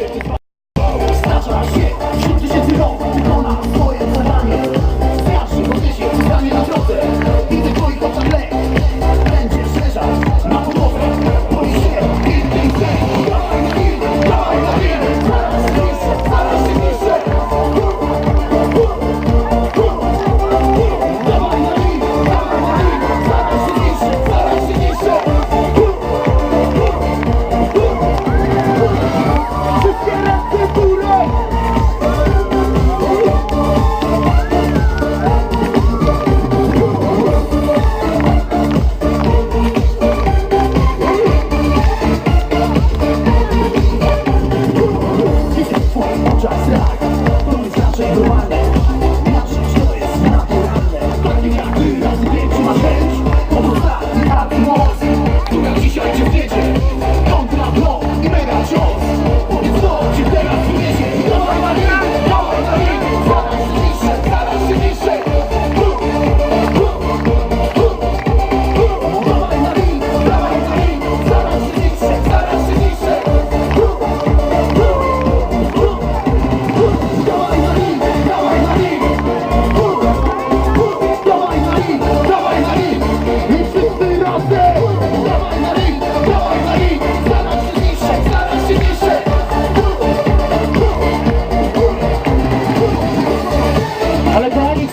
Wielki Oznacza się. Yeah.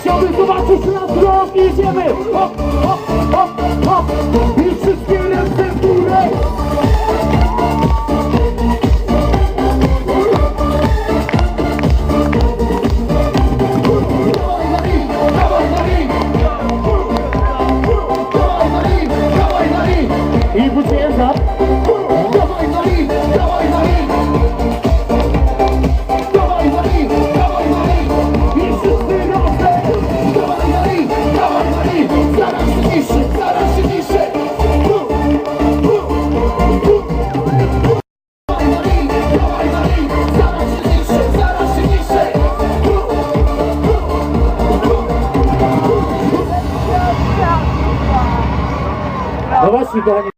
Chciałbym zobaczyć nas rok i idziemy Hop, hop, hop, hop I wszystkie ręce w górę I put your hands up. до вас никого не...